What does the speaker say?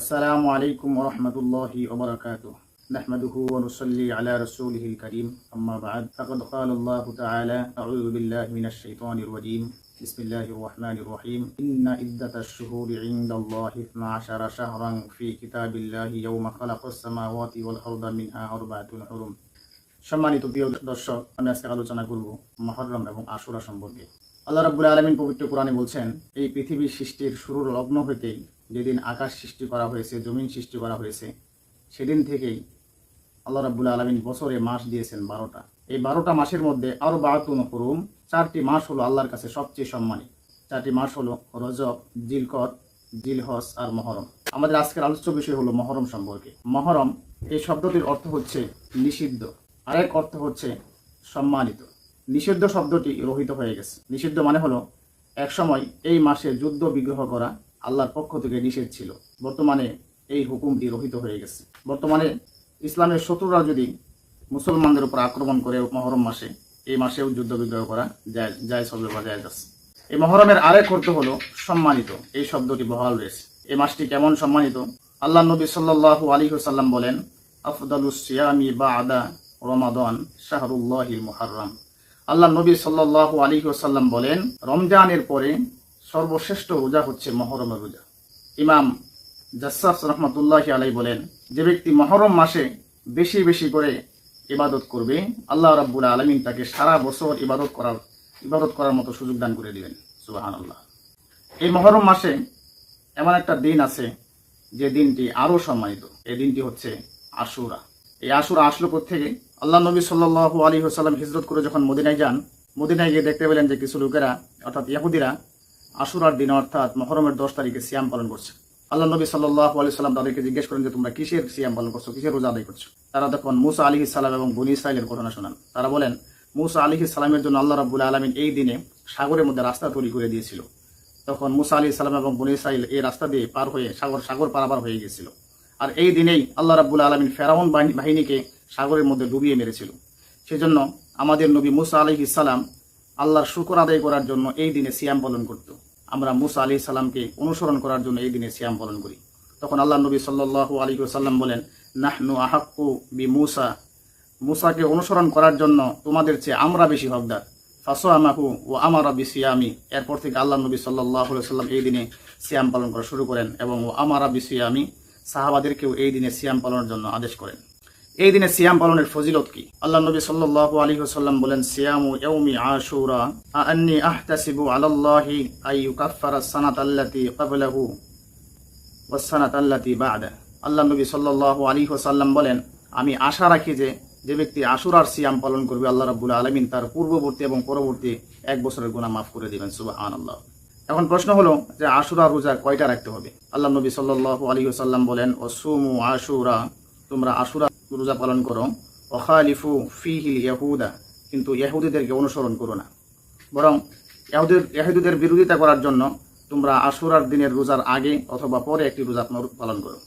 السلام عليكم ورحمة الله وبركاته نحمده ونصلي على رسوله الكريم أما بعد فقد قال الله تعالى أعوذ بالله من الشيطان الرجيم بسم الله الرحمن الرحيم إن عدة الشهور عند الله 12 شهرا في كتاب الله يوم خلق السماوات والأرض منها أربعة حرم সম্মানিত প্রিয় দর্শক আমি আজকে আলোচনা করব মহরম এবং আশুরা সম্পর্কে আল্লাহ রাব্বুল আলমিন পবিত্র কোরআনে বলছেন, এই পৃথিবীর সৃষ্টির শুরুর লগ্ন হইতেই যেদিন আকাশ সৃষ্টি করা হয়েছে, জমিন সৃষ্টি করা হয়েছে, সেদিন থেকেই আল্লাহ রাব্বুল আলমিন বছরে মাস দিয়েছেন বারোটা। এই বারোটা মাসের মধ্যে আরও বাহাতুন হরুম চারটি মাস হলো আল্লাহর কাছে সবচেয়ে সম্মানী চারটি মাস হলো রজব জিলকত জিলহস আর মহরম। আমাদের আজকের আলোচ্য বিষয় হলো মহরম সম্পর্কে। মহরম এই শব্দটির অর্থ হচ্ছে নিষিদ্ধ। আরেক অর্থ হচ্ছে সম্মানিত। নিষিদ্ধ শব্দটি রহিত হয়ে গেছে। নিষিদ্ধ মানে হলো, একসময় এই মাসে যুদ্ধ বিগ্রহ করা আল্লাহর পক্ষ থেকে নিষেধ ছিল। বর্তমানে এই হুকুমটি রহিত হয়ে গেছে। বর্তমানে ইসলামের শত্রুরা যদি মুসলমানদের উপর আক্রমণ করে মহরম মাসে, এই মাসেও যুদ্ধ বিগ্রহ করা যায় যায় হবে বা যায় যাচ্ছে এই মহরমের আরেক অর্থ হলো সম্মানিত। এই শব্দটি বহাল রয়েছে। এই মাসটি কেমন সম্মানিত? আল্লাহ নবী সাল্লাল্লাহু আলাইহি ওয়াসাল্লাম বলেন, আফদালুস সিয়ামি বাদা রমাদান শাহরুল্লাহিল মুহাররম। আল্লাহ নবী সাল্লাল্লাহু আলাইহি ওয়াসাল্লাম বলেন, রমজানের পরে সর্বশ্রেষ্ঠ রোজা হচ্ছে মহরমের রোজা। ইমাম জাসাস রহমতুল্লাহ আলাই বলেন, যে ব্যক্তি মহরম মাসে বেশি বেশি করে ইবাদত করবে, আল্লাহ রাব্বুল আলমিন তাকে সারা বছর ইবাদত করার ইবাদত করার মতো সুযোগ দান করে দিবেন। সুবাহান আল্লাহ এই মহরম মাসে এমন একটা দিন আছে, যে দিনটি আরও সম্মানিত। এই দিনটি হচ্ছে আশুরা। এই আশুরা আসলো থেকে আল্লাহ নবী সাল্লাহ আলী হাসাল্লাম হিজরত করে যখন মদিনায় যান, মদিনায় গিয়ে দেখতে পেলেন যে কিছু লোকেরা, অর্থাৎ ইয়াহুদিরা, আশুরার দিন অর্থাৎ মহরমের দশ তারিখে সিয়াম পালন করছে। আল্লাহ নবী সাল্লাহ আলি সাল্লাম তাদেরকে জিজ্ঞেস করেন যে, তোমরা কিসের সিয়াম পালন করছ? কিসের রোজা আদায় করছ? তারা তখন মুসা আলী সালাম এবং বনি ইসরায়েলের ঘটনা শোনান। তারা বলেন, মুসা আলী সালামের জন্য আল্লাহ রাবুল আলমিন এই দিনে সাগরের মধ্যে রাস্তা তৈরি করে দিয়েছিল। তখন মুসা আলী সালাম এবং বনি ইসরায়েল এই রাস্তা দিয়ে পার হয়ে সাগর সাগর পারাবার হয়ে গিয়েছিল। আর এই দিনেই আল্লাহ রাবুল আলমিন ফেরাউন বাহিনী- বাহিনীকে সাগরের মধ্যে ডুবিয়ে মেরেছিল। সেজন্য আমাদের নবী মুসা আলী ইসালাম আল্লাহর শুকর আদায় করার জন্য এই দিনে সিয়াম পালন করত। আমরা মুসা আলী সাল্লামকে অনুসরণ করার জন্য এই দিনে সিয়াম পালন করি। তখন আল্লাহ নবী সাল্লাল্লাহু আলী সাল্লাম বলেন, নাহনু আহাক্কু বি মুসা মুসাকে অনুসরণ করার জন্য তোমাদের চেয়ে আমরা বেশি হকদার। ফাসো আমাহু ও আমারা বি সিয়ামি এরপর থেকে আল্লাহ নবী সাল্লাহ সাল্লাম এই দিনে সিয়াম পালন করা শুরু করেন এবং ও আমারা বি সিয়ামি সাহাবাদেরকেও এই দিনে সিয়াম পালনের জন্য আদেশ করেন। এই দিনে সিয়াম পালনের ফজিলত কি? আল্লাহ নবী সাল্লাল্লাহু আলাইহি ওয়াসাল্লাম বলেন, সিয়ামু ইয়াউমি আশুরা আন্নি আহতাসিবু আলাল্লাহি সানাত আল্লাতি ক্বাবলাহু ওয়াস সানাত আল্লাতি বা'দা। আল্লাহ নবী বলেন, আমি আশা রাখি যে যে ব্যক্তি আশুরার সিয়াম পালন করবে, আল্লাহ রাব্বুল আলামিন তার পূর্ববর্তী এবং পরবর্তী এক বছরের গুনাহ মাফ করে দিবেন, সুবহানাল্লাহ। এখন প্রশ্ন হলো যে আশুরা রোজা কয়টা রাখতে হবে? আল্লাহ নবী সাল্লাল্লাহু আলী সাল্লাম বলেন, অসুমু আশুরা, তোমরা আশুরা রোজা পালন করো। ওখালিফু ফিহিল ইয়াহুদা, কিন্তু ইহুদিদেরকে অনুসরণ করো না। বরং ইহুদের ইহুদিদের বিরোধিতা করার জন্য তোমরা আশুরার দিনের রোজার আগে অথবা পরে একটি রোজা পালন করো।